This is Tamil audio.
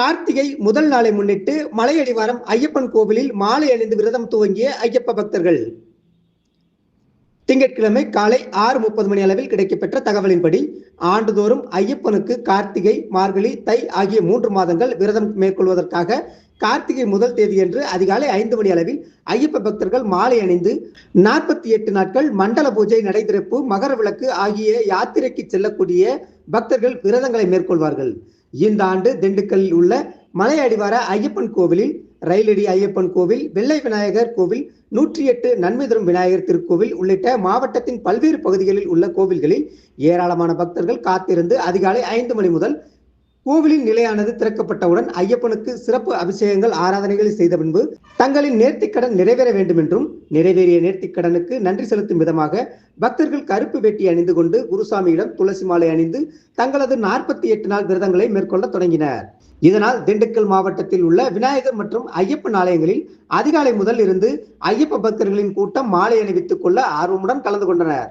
கார்த்திகை முதல் நாளை முன்னிட்டு மலையடிவாரம் ஐயப்பன் கோவிலில் மாலை அணிந்து விரதம் துவங்கிய ஐயப்ப பக்தர்கள். திங்கட்கிழமை காலை ஆறு முப்பது மணி அளவில் கிடைக்கப்பெற்ற தகவலின்படி ஆண்டுதோறும் ஐயப்பனுக்கு கார்த்திகை மார்கழி தை ஆகிய மூன்று மாதங்கள் விரதம் மேற்கொள்வதற்காக கார்த்திகை முதல் தேதியன்று அதிகாலை ஐந்து மணி அளவில் ஐயப்ப பக்தர்கள் மாலை அணிந்து நாற்பத்தி எட்டு நாட்கள் மண்டல பூஜை நடைதிறப்பு மகர விளக்கு ஆகிய யாத்திரைக்கு செல்லக்கூடிய பக்தர்கள் விரதங்களை மேற்கொள்வார்கள். இந்த ஆண்டு திண்டுக்கல்லில் உள்ள மலை அடிவார ஐயப்பன் கோவிலில் ரயிலடி ஐயப்பன் கோவில் வெள்ளை விநாயகர் கோவில் நூற்றி எட்டு நன்மை தரும் விநாயகர் திருக்கோவில் உள்ளிட்ட மாவட்டத்தின் பல்வேறு பகுதிகளில் உள்ள கோவில்களில் ஏராளமான பக்தர்கள் காத்திருந்து அதிகாலை ஐந்து மணி முதல் கோவிலின் நிலையானது திறக்கப்பட்டவுடன் ஐயப்பனுக்கு சிறப்பு அபிஷேகங்கள் ஆராதனைகளை செய்த பின்பு தங்களின் நேர்த்திக்கடன் நிறைவேற வேண்டும் என்றும் நிறைவேறிய நேர்த்திக்கடனுக்கு நன்றி செலுத்தும் விதமாக பக்தர்கள் கருப்பு வேட்டி அணிந்து கொண்டு குருசாமியிடம் துளசி மாலை அணிந்து தங்களது நாற்பத்தி எட்டு நாள் விரதங்களை மேற்கொள்ள தொடங்கினர். இதனால் திண்டுக்கல் மாவட்டத்தில் உள்ள விநாயகர் மற்றும் ஐயப்பன் ஆலயங்களில் அதிகாலை முதல் இருந்து ஐயப்ப பக்தர்களின் கூட்டம் மாலை அணிவித்துக் கொள்ள ஆர்வமுடன் கலந்து கொண்டனர்.